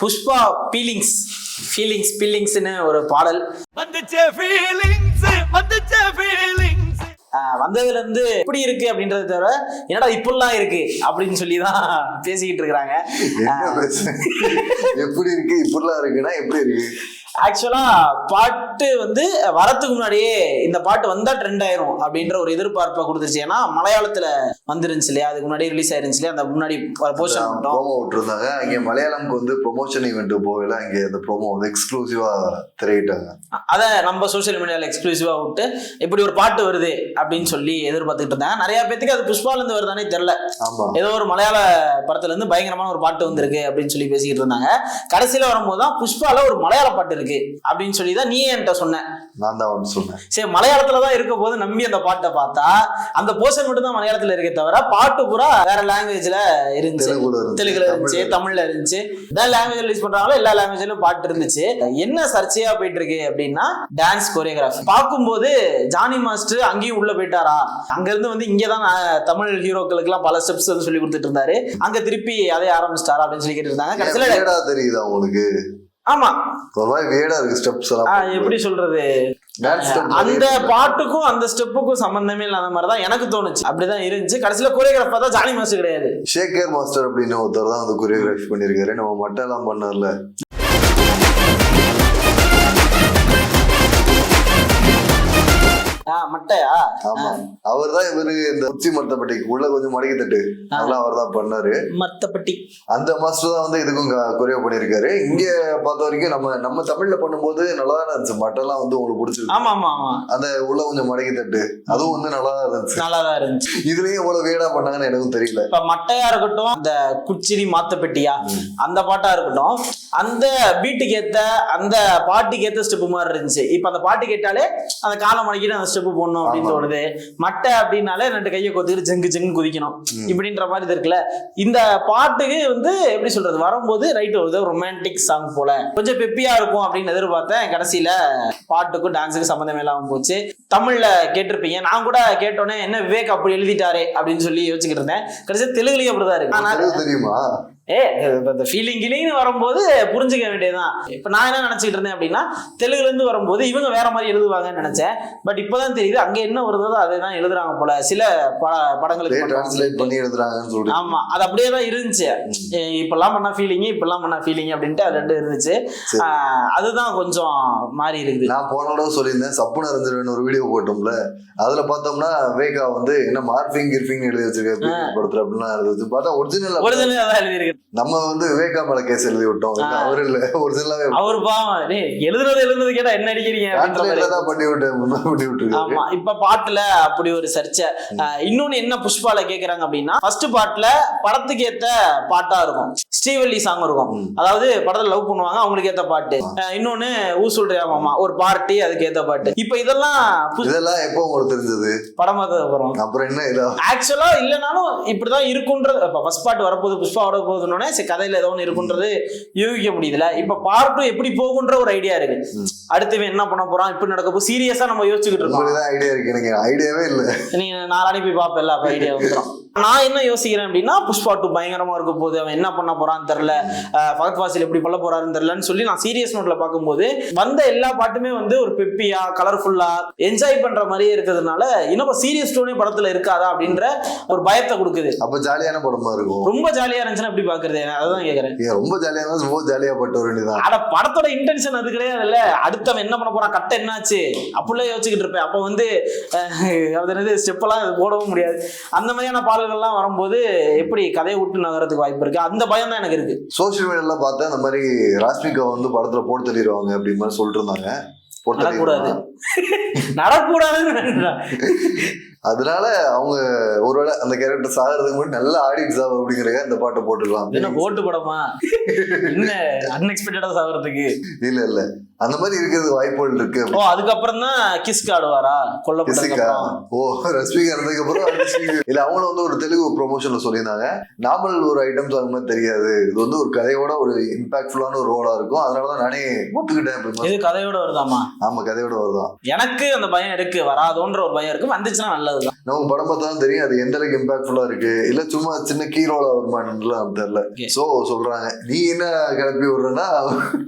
Pushpa feelings feelings பீலிங்ஸ்னு ஒரு பாடல். வந்துச்சே feelings வந்துச்சே feelings ஆஹ் வந்ததுல இருந்து எப்படி இருக்கு அப்படின்றத தவிர என்னடா இப்படிலாம் இருக்கு அப்படின்னு சொல்லி தான் பேசிக்கிட்டு இருக்கிறாங்க. எப்படி இருக்கு? இப்படிலாம் இருக்குன்னா எப்படி இருக்கு? ஆக்சுவலா பாட்டு வந்து வரத்துக்கு முன்னாடியே இந்த பாட்டு வந்தா ட்ரெண்ட் ஆயிரும் அப்படின்ற ஒரு எதிர்பார்ப்பை கொடுத்துச்சு. ஏன்னா மலையாளத்துல வந்துருந்துச்சு இல்லையா? அதுக்கு முன்னாடி ரிலீஸ் ஆயிருந்துச்சு இல்லையா? அந்த முன்னாடி மட்டும். ப்ரோமோ விட்டுருந்தாங்க. அங்க மலையாளம்க்கு வந்து ப்ரொமோஷன் ஈவெண்ட் போகல. அங்க அந்த ப்ரோமோ வந்து எக்ஸ்க்ளூசிவா திரையிட்டாங்க. அதை நம்ம சோஷியல் மீடியால எக்ஸ்க்ளூசிவா விட்டு இப்படி ஒரு பாட்டு வருது அப்படின்னு சொல்லி எதிர்பார்த்துட்டு இருந்தாங்க. நிறைய பேத்துக்கு அது புஷ்பால இருந்து வருதானே தெரியல. ஏதோ ஒரு மலையாள படத்துல இருந்து பயங்கரமான ஒரு பாட்டு வந்திருக்கு அப்படின்னு சொல்லி பேசிக்கிட்டு இருந்தாங்க. கடைசியில வரும்போது தான் புஷ்பால ஒரு மலையாள பாட்டு இருக்கு. அப்படின்னு சொல்லி தான் நீ என்கிட்ட சொன்ன. நான் தான் சொன்னேன். சரி மலையாளத்துல தான் இருக்க போது நம்பி அந்த பாட்டை பார்த்தா அந்த போர்ஷன் மட்டும் தான் மலையாளத்துல இருக்கே தவிர பாட்டு பூரா வேற லாங்குவேஜ்ல இருந்துச்சு. தெலுங்குல இருந்துச்சு, தமிழ்ல இருந்துச்சு. எல்லா லாங்குவேஜ் ரிலீஸ் பண்றாங்களோ எல்லா லாங்குவேஜ்லயும் பாட்டு இருந்துச்சு. என்ன சர்ச்சையா போயிட்டு இருக்கு அப்படின்னா டான்ஸ் கோரியோகிராஃபி பார்க்கும்போது ஜானி மாஸ்டர் அங்கேயும் உள்ள போயிட்டாரா? அங்க இருந்து வந்து இங்கதான் தமிழ் ஹீரோக்களுக்கு எல்லாம் பல ஸ்டெப்ஸ் வந்து சொல்லி கொடுத்துட்டு இருந்தாரு. அங்க திருப்பி அதே ஆரம்பிச்சிட்டாரா அப்படின்னு சொல்லி கேட்டு இருந்தாங்க. கடைசியில தெரியுதா உங்களுக்கு? ஆமா. வேடா இருக்கு ஸ்டெப்ஸ் எல்லாம் எப்படி சொல்றது? அந்த பாட்டுக்கும் அந்த ஸ்டெப்புக்கும் சம்பந்தமே இல்லாத மாதிரி தான் எனக்கு தோணுச்சு. அப்படிதான் இருந்துச்சு. கடைசியில கோரியோகிராஃபர் தான் ஜானி மாஸ்டர் கிடையாது. ஷேகர் மாஸ்டர் அப்படின்னு ஒருத்தர் தான் வந்து கொரியோகிராஃபி பண்ணிருக்காரு நம்ம மட்டும் எல்லாம் பண்ணல மட்டையா? ஆமா. அவர் தான் இவரு இந்த உச்சி மரத்தப்பட்டிக்கு உள்ள கொஞ்சம் மடக்கி தட்டு. அதெல்லாம் அவர் தான் பண்ணாரு. மத்தப்பட்டி அந்த மாஸ்டர் தான் வந்து இதுக்கும் கொரியோ பண்ணிருக்காரு இங்க பார்த்த வரைக்கும் நம்ம நம்ம தமிழ்ல பண்ணும்போது நல்லா தான் இருந்துச்சு. மட்டெல்லாம் வந்து உங்களுக்கு பிடிச்சிருக்கு. ஆமா ஆமா ஆமா. அந்த உள்ள கொஞ்சம் மடக்கி தட்டு. அதுவும் வந்து நல்லா தான் இருந்துச்சு. நல்லா தான் இருந்துச்சு. இதுலயும் இவ்வளவு வேடா பண்ணாங்கன்னு எனக்கும் தெரியல. இப்ப மட்டையா இருக்கட்டும் அந்த குச்சினி மாத்தப்பெட்டியா அந்த பாட்டா இருக்கட்டும் அந்த பீட்டுக்கு ஏத்த அந்த பாட்டுக்கு ஏத்த ஸ்டெப் மாதிரி இருந்துச்சு. இப்ப அந்த பாட்டு கேட்டாலே அந்த காலை மடக்கிட்டு அந்த ஸ்டெப் போடணும் அப்படின்னு. தோணுது. மட்டை அப்படின்னாலே ரெண்டு கையை கொத்திக்கிட்டு ஜங்கு ஜங்கு குதிக்கணும். இப்படின்ற மாதிரி இது இருக்குல்ல. இந்த பாட்டுக்கு வந்து எப்படி சொல்றது? வரும்போது ரைட் வருது ரொமான்டிக் சாங் போல. கொஞ்சம் பெப்பியா இருக்கும் அப்படின்னு எதிர்பார்த்தேன். கடைசியில பாட்டுக்கும் டான்ஸுக்கும் சம்மந்தமே இல்லாம போச்சு. தமிழ்ல கேட்டிருப்பீங்க. நான் கூட கேட்டோன்னே என்ன விவேக் அப்படி எழுதிட்டாரே? அப்படின்னு சொல்லி யோசிச்சுக்கிட்டு இருந்தேன். கடைசியா தெலுங்குலயும் அப்படிதான் இருக்கு. தெரியுமா? ஏ இந்த ஃபீலிங் கிளிங்னு வரும்போது புரிஞ்சுக்க வேண்டியதுதான். இப்ப நான் என்ன நினைச்சிட்டு இருந்தேன் அப்படின்னா தெலுங்குல இருந்து வரும்போது இவங்க வேற மாதிரி எழுதுவாங்கன்னு நினைச்சேன். பட் இப்பதான் தெரியுது அங்க என்ன வருதோ அதை தான் எழுதுறாங்க போல. சில பட படங்களுக்கு. டிரான்ஸ்லேட் பண்ணி எழுதுறாங்கன்னு சொல்லிட்டு. ஆமா அது அப்படியே தான் இருந்துச்சு. இப்பெல்லாம் பண்ணா ஃபீலிங் இப்பெல்லாம் பண்ணா ஃபீலிங் அப்படின்ட்டு அது ரெண்டு இருந்துச்சு. அதுதான் கொஞ்சம் மாறி இருக்குது. நான் போன தடவை சொல்லியிருந்தேன் சப்புன இருந்துருவேன் ஒரு வீடியோ போட்டோம்ல. அதுல பார்த்தோம்னா வேகா வந்து என்ன மார்பிங் கிர்பிங் எழுதி வச்சிருக்க படத்துல அப்படிலாம் எழுதி பார்த்தா ஒரிஜினல் ஒரிஜினல் தான் எழுதியிருக்கு நம்ம வந்து விவேகா மேல கேஸ் எழுதி விட்டோம். அவர் இல்ல ஒரிஜினலாவே அவர் பாவம். எழுதுறது எழுதுறது கேட்டா என்ன அடிக்கிறீங்க பண்ணி விட்டுருக்காரு ஆமா இப்ப பாட்டுல அப்படி ஒரு சர்ச்சை. இன்னொன்னு என்ன புஷ்பால கேக்குறாங்க அப்படின்னா ஃபர்ஸ்ட் பாட்டுல படத்துக்கு ஏத்த பாட்டா இருக்கும். ஸ்ரீவல்லி சாங் இருக்கும். அதாவது படத்துல லவ் பண்ணுவாங்க அவங்களுக்கு ஏத்த பாட்டு. இன்னொன்னு ஊ சொல்றியா மாமா ஒரு பார்ட்டி அதுக்கு ஏத்த பாட்டு. இப்ப இதெல்லாம் இதெல்லாம் எப்போ உங்களுக்கு தெரிஞ்சது? படமா தான் வரும் அப்புறம் என்ன ஆக்சுவலா இல்லைனாலும் இப்படிதான் இருக்குன்றது இப்ப ஃபர்ஸ்ட் பாட்டு வரப்போகுது புஷ்பா வர போகுதுன்னொடனே சரி கதையில ஏதோ ஒன்று இருக்குன்றது யூகிக்க முடியுதுல இப்ப பார்ட்டும் எப்படி போகுன்ற ஒரு ஐடியா இருக்கு. அடுத்து என்ன பண்ண போறான் இப்படி நடக்க போ சீரியஸா நம்ம யோசிச்சுக்கிட்டு இருக்கோம். ஐடியா இருக்கு எனக்கு ஐடியாவே இல்ல. நீங்க நாளானி போய் பார்ப்பல அப்ப ஐடியா வந்துடும் நான் என்ன யோசிக்கிறேன் அப்படின்னா புஷ்பா டூ பயங்கரமா இருக்க போகுது அவன் என்ன பண்ண போறான்னு தெரியல. அஹ் ஃபகத் வாசில் எப்படி பண்ண போறாருன்னு தெரியலன்னு சொல்லி நான் சீரியஸ் நோட்ல பார்க்கும்போது வந்த எல்லா பாட்டுமே வந்து ஒரு பெப்பியா கலர்ஃபுல்லா என்ஜாய் பண்ற மாதிரியே இருக்கிறதுனால இன்னும் சீரியஸ் டோனே படத்துல இருக்காதா அப்படின்ற ஒரு பயத்தை கொடுக்குது. அப்ப ஜாலியான படமா இருக்கும். ரொம்ப ஜாலியா இருந்துச்சுன்னா எப்படி பாக்குறது அதான் கேக்குறேன். ரொம்ப ஜாலியா இருந்தா ரொம்ப ஜாலியா பட்டு வேண்டியதான் அட படத்தோட இன்டென்ஷன் அது கிடையாதுல்ல. அடுத்தவன் என்ன பண்ண போறான்? கட்ட என்னாச்சு? அப்படிலாம் யோசிச்சுக்கிட்டு இருப்பேன். அப்போ வந்து அது என்னது ஸ்டெப் எல்லாம் போடவும் முடியாது. அந்த மாதிரியான பாடல்கள்லாம் வரும்போது எப்படி கதையை விட்டு நகரத்துக்கு வாய்ப்பு இருக்கு? அந்த பயம் தான் எனக்கு இருக்கு. சோசியல் மீடியால பார்த்தா இந்த மாதிரி ராஷ்மிகா வந்து படத்துல போட்டு தள்ளிடுவாங்க அப்படி மாதிரி சொல்லிட்டு இருந்தாங்க. போட்டு தள்ளிடுவாங்க. நடக்கூடாதுன்னு அதனால அவங்க ஒருவேளை அந்த கேரக்டர் சாகிறதுக்கு முன்னாடி நல்லா ஆடிட்ஸ் ஆகும் அப்படிங்கிற இந்த பாட்டை போட்டுக்கலாம். என்ன ஓட்டு படமா? என்ன அன்எக்ஸ்பெக்டடா சாகுறதுக்கு? இல்ல இல்ல. அந்த மாதிரி இருக்கிறது வாய்ப்புகள் இருக்கு. ஓ அதுக்கப்புறம் தான் கிஸ்க் ஆடுவாரா ஜெசிகா அப்புறம்? ஓ ரஷ்மிகா இருந்ததுக்கு அப்புறம். இல்ல அவங்களும் வந்து ஒரு தெலுங்கு ப்ரொமோஷன்ல சொல்லியிருந்தாங்க. நாமல் ஒரு ஐட்டம் அந்த மாதிரி தெரியாது. இது வந்து ஒரு கதையோட ஒரு இம்பாக்ட்ஃபுல்லான ஒரு ரோலா இருக்கும். அதனாலதான் நானே ஒத்துக்கிட்டேன். இது கதையோட வருதாமா ஆமா கதையோட வருதான் எனக்கு அந்த பயம் இருக்கு வராதோன்ற ஒரு பயம் இருக்கு. வந்துச்சுன்னா நல்லா நல்லதுதான். நமக்கு படம் பார்த்தா தான் தெரியும் அது எந்த அளவுக்கு இம்பாக்ட்ஃபுல்லா இருக்கு. இல்ல சும்மா சின்ன கீரோல வருமானம்லாம் தெரியல. சோ சொல்றாங்க. நீ என்ன கிளப்பி விடுறன்னா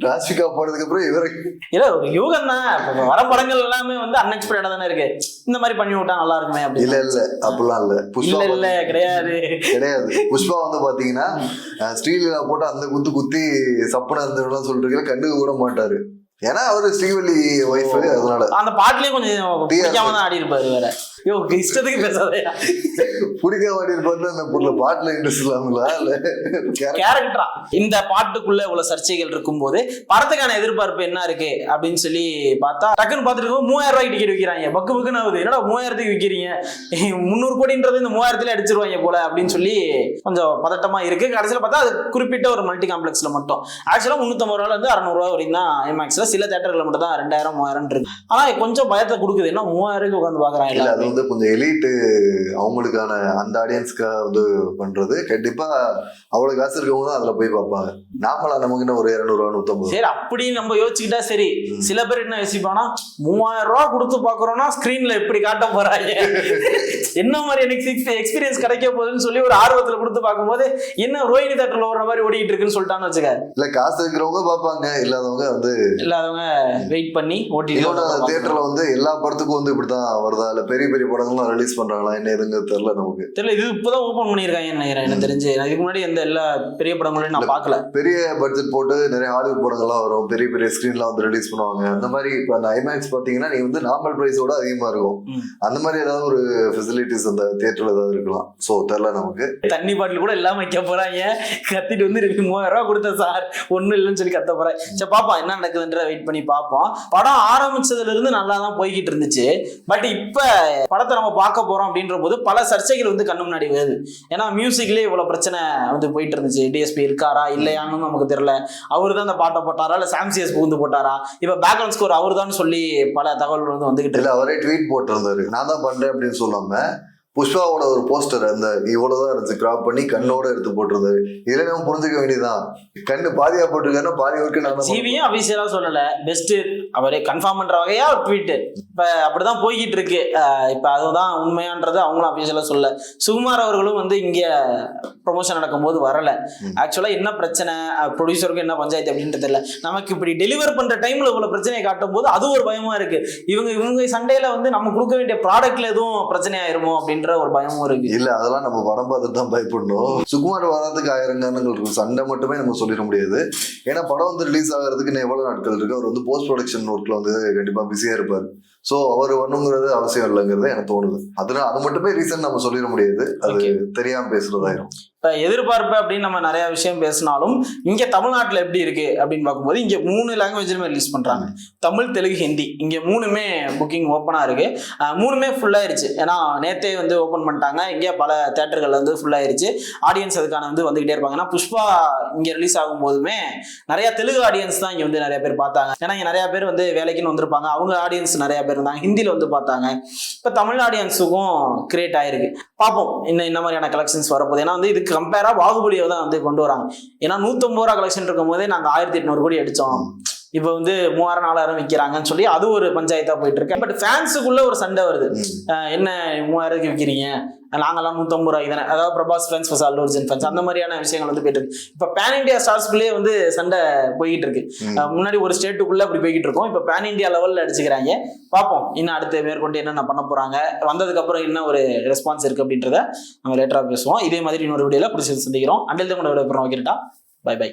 ராஷ்மிகா போனதுக்கு அப்புறம் இவரை இல்ல ஒரு யூகம் தான் வர படங்கள் எல்லாமே வந்து அன்எக்ஸ்பெக்டடா தானே இருக்கு. இந்த மாதிரி பண்ணி விட்டா நல்லா இருக்குமே இல்ல அப்படின்னு. இல்ல அப்படிலாம் இல்ல. புஷ்பா இல்ல இல்ல கிடையாது. கிடையாது. புஷ்பா வந்து பாத்தீங்கன்னா ஸ்ரீலீலா போட்டு அந்த குத்து குத்தி சப்பன இருந்தவங்களாம் சொல்லிட்டு கண்டுக்க கூட மாட்டாரு. ஏன்னா அவரு ஸ்ரீவல்லி ஒய்ஃப் அதனால. அந்த பாட்டுலயே கொஞ்சம் பிடிக்காம தான் ஆடி இருப்பாரு வேற. யோ இஷ்டத்துக்கு பேசாதயா பிடிக்க வாடி பார்த்து அந்த பொருள் பாட்டுல இன்ட்ரெஸ்ட் இல்லாமலா? கேரக்டரா இந்த பாட்டுக்குள்ள இவ்வளவு சர்ச்சைகள் இருக்கும்போது படத்துக்கான எதிர்பார்ப்பு என்ன இருக்கு? அப்படின்னு சொல்லி பார்த்தா டக்குன்னு பார்த்துட்டு இருக்கும் மூவாயிரம் ரூபாய்க்கு டிக்கெட் விற்கிறாங்க பக்கு பக்குன்னு ஆகுது. என்னடா மூவாயிரத்துக்கு விற்கிறீங்க முந்நூறு கோடின்றது இந்த மூவாயிரத்துல அடிச்சிருவாங்க போல அப்படின்னு சொல்லி கொஞ்சம் பதட்டமா இருக்கு. கடைசியில் பார்த்தா அது குறிப்பிட்ட ஒரு மல்டி காம்ப்ளெக்ஸ்ல மட்டும் ஆக்சுவலா முந்நூற்றம்பது ரூபால இருந்து அறநூறுவா வரைக்கும் தான் ஐமேக்ஸ்ல சில தேட்டர்கள் மட்டும் தான் ரெண்டாயிரம் மூவாயிரம் இருக்கு. ஆனா கொஞ்சம் பயத்தை கொடுக்குது. என்ன மூவாயிரம் உட்காந்து பாக்குறாங்க இல்ல அது. வந்து கொஞ்சம் எலிட்டு அவங்களுக்கான அந்த ஆடியன்ஸ்க்காக வந்து பண்றது. கண்டிப்பா அவ்வளவு காசு இருக்கவங்க தான் அதுல போய் பார்ப்பாங்க. நாமளா நமக்கு என்ன ஒரு இருநூறுவா நூத்தம்பது சரி அப்படி நம்ம யோசிச்சுக்கிட்டா சரி. சில பேர் என்ன யோசிப்பானா மூவாயிரம் ரூபாய் கொடுத்து பாக்குறோம்னா ஸ்கிரீன்ல எப்படி காட்ட போறாங்க. என்ன மாதிரி எனக்கு எக்ஸ்பீரியன்ஸ் கிடைக்க போகுதுன்னு சொல்லி ஒரு ஆர்வத்துல கொடுத்து பார்க்கும்போது என்ன ரோஹிணி தேட்டர்ல ஒரு மாதிரி ஓடிட்டு இருக்குன்னு சொல்லிட்டான்னு வச்சுக்க இல்ல காசு இருக்கிறவங்க பார்ப்பாங்க இல்லாதவங்க வந்து இல்லாதவங்க வெயிட் பண்ணி ஓட்டிட்டு தியேட்டர்ல வந்து எல்லா படத்துக்கும் வந்து இப்படித்தான் வருதா? இல்ல பெரிய பெரிய படங்கள்லாம் ரிலீஸ் பண்றாங்களா? என்ன எதுங்க தெரியல நமக்கு. தெரியல இது இப்பதான் ஓபன் பண்ணிருக்காங்க நினைக்கிறேன் எனக்கு தெரிஞ்சு. இதுக்கு முன்னாடி எந்த எல்லா பெரிய படங்களையும் நான் பார்க்கல. பெரிய பட்ஜெட் போட்டு நிறைய ஹாலிவுட் படங்கள்லாம் வரும். பெரிய பெரிய ஸ்கிரீன்லாம் வந்து ரிலீஸ் பண்ணுவாங்க. அந்த மாதிரி இப்போ அந்த ஐமேக்ஸ் பாத்தீங்கன்னா நீ வந்து நார்மல் பிரைஸோட அதிகமா இருக்கும். அந்த மாதிரி ஏதாவது ஒரு ஃபெசிலிட்டிஸ் அந்த தியேட்டர்ல ஏதாவது இருக்கலாம். சோ தெரியல நமக்கு. தண்ணி பாட்டில் கூட இல்லாம வைக்க போறாங்க. கத்திட்டு வந்து "ரெண்டு மூவாயிரம் ரூபாய் கொடுத்த சார். ஒண்ணும் இல்லைன்னு சொல்லி கத்த போறேன். சரி பாப்போம் என்ன நடக்குதுன்ற வெயிட் பண்ணி பார்ப்போம். படம் ஆரம்பிச்சதுல இருந்து நல்லா தான் போய்கிட்டு இருந்துச்சு. பட் இப்ப படத்தை நம்ம பார்க்க போறோம் அப்படின்ற போது பல சர்ச்சைகள் வந்து கண்ணு முன்னாடி வருது. ஏன்னா மியூசிக்லயே இவ்வளவு பிரச்சனை வந்து போயிட்டு இருந்துச்சு. டிஎஸ்பி இருக்காரா? இல்லையான்னு நமக்கு தெரியல. அவரு தான் அந்த பாட்டை போட்டாரா? இல்ல சாம்சிஎஸ் புகுந்து போட்டாரா? இப்ப பேக்ரவுண்ட் ஸ்கோர் அவர் தான் சொல்லி பல தகவல்கள் வந்து வந்துகிட்டு இல்ல அவரே ட்வீட் போட்டிருந்தாரு. நான் தான் பண்றேன் அப்படின்னு சொல்லாம புஷ்பாவோட ஒரு போஸ்டர் அந்த இவ்வளவுதான் இருந்துச்சு. கிராப் பண்ணி கண்ணோட எடுத்து போட்டிருந்தாரு இதுல நம்ம புரிஞ்சுக்க வேண்டியதுதான். கண்ணு பாதியா போட்டிருக்காருன்னா பாதி வரைக்கும் நான் ஜிவியும் அபிஷியலா சொல்லல. பெஸ்ட் அவரே கன்ஃபார்ம் பண்ற வகையா ஒரு ட்வீட் இப்ப அப்படிதான் போய்கிட்டு இருக்கு. இப்ப அதுதான் உண்மையான்றது அவங்களும் அபிஷியலா சொல்லல. சுகுமார் அவர்களும் வந்து இங்க ப்ரொமோஷன் நடக்கும்போது வரல. ஆக்சுவலா என்ன பிரச்சனை? ப்ரொடியூசருக்கும் என்ன பஞ்சாயத்து அப்படின்றது தெரியல. நமக்கு இப்படி டெலிவர் பண்ற டைம்ல இவ்வளவு பிரச்சனையை காட்டும் போது அது ஒரு பயமா இருக்கு. இவங்க இவங்க சண்டையில வந்து நம்ம கொடுக்க வேண்டிய ப்ராடக்ட்ல எதுவும் பிரச்சனை ஆயிருமோ அப்படின்ற ஒரு பயமும் இருக்கு. இல்ல அதெல்லாம் நம்ம படம் பார்த்துட்டு தான் பயப்படணும். சுகுமார் வராதுக்கு ஆயிரம் காரணங்கள் இருக்கும். சண்டை மட்டுமே நம்ம சொல்லிட முடியாது. ஏன்னா படம் வந்து ரிலீஸ் ஆகிறதுக்கு எவ்வளவு நாட்கள் இருக்கு? அவர் வந்து போஸ்ட் ப்ரொடக்ஷன் ஒர்க்ல வந்து கண்டிப்பா பிஸியா இருப்பார். சோ அவர் வரணுங்கிறது அவசியம் இல்லைங்கிறது எனக்கு தோணுது. அதனால அது மட்டுமே ரீசன் நம்ம சொல்லிட முடியாது. அது. தெரியாம பேசுறதாயிரும். எதிர்பார்ப்பு அப்படின்னு நம்ம நிறைய விஷயம் பேசினாலும் இங்க தமிழ்நாட்டில் எப்படி இருக்கு அப்படின்னு பார்க்கும்போது இங்க மூணு லாங்குவேஜ்லுமே ரிலீஸ் பண்றாங்க. தமிழ் தெலுங்கு ஹிந்தி. இங்க மூணுமே புக்கிங் ஓப்பனா இருக்கு. மூணுமே ஃபுல்லாயிருச்சு ஏன்னா நேத்தே வந்து ஓப்பன் பண்ணிட்டாங்க. இங்கே பல தேட்டர்கள் வந்து ஃபுல்லாயிருச்சு ஆடியன்ஸ் அதுக்கான வந்து வந்துகிட்டே இருப்பாங்க. ஏன்னா புஷ்பா இங்க ரிலீஸ் ஆகும் போதுமே நிறைய தெலுங்கு ஆடியன்ஸ் தான் இங்க வந்து நிறைய பேர் பார்த்தாங்க. ஏன்னா இங்க நிறைய பேர் வந்து வேலைக்குன்னு வந்திருப்பாங்க. அவங்க ஆடியன்ஸ் நிறைய பேர் இருந்தாங்க. ஹிந்தியில் வந்து பார்த்தாங்க. இப்போ தமிழ் ஆடியன்ஸுக்கும் கிரியேட் ஆயிருக்கு. பார்ப்போம். இன்னும் இந்த மாதிரியான கலெக்ஷன்ஸ் வரப்போகுது. ஏன்னா வந்து இதுக்கு கம்பேரா பாகுபலியை தான் வந்து கொண்டு வராங்க. ஏன்னா நூத்தம்பது ரூபா கலெக்ஷன் இருக்கும் போதே நாங்க ஆயிரத்தி எட்நூறு கோடி அடிச்சோம். இப்போ வந்து மூவாயிரம் நாலாயிரம் விற்கிறாங்கன்னு சொல்லி அது ஒரு பஞ்சாயத்தா போயிட்டு இருக்கு பட் ஃபேன்ஸுக்குள்ள ஒரு சண்டை வருது. என்ன மூவாயிரத்துக்கு விற்கிறீங்க நாங்கெல்லாம் நூத்தம்பது ரூபாய்க்கு தானே. அதாவது Prabhas fans first Allu Arjun fans அந்த மாதிரியான விஷயங்கள் வந்து போயிட்டு இருக்கு இப்போ பேன் இந்தியா ஸ்டார்ஸ்குள்ளேயே வந்து சண்டை போய்கிட்டு இருக்கு முன்னாடி ஒரு ஸ்டேட்டுக்குள்ள அப்படி போய்கிட்டு இருக்கோம் இப்போ பேன் இந்தியா லெவல்ல அடிச்சுக்கிறாங்க. பார்ப்போம் இன்னும் அடுத்து மேற்கொண்டு என்னென்ன பண்ண போறாங்க. வந்ததுக்கு அப்புறம் என்ன ஒரு ரெஸ்பான்ஸ் இருக்கு அப்படின்றத நம்ம லேட்டரா பேசுவோம். இதே மாதிரி இன்னொரு வீடியோல பிடிச்சி சந்திக்கிறோம். அண்டில் தான் கூட விட வைக்கிறட்டா பை பை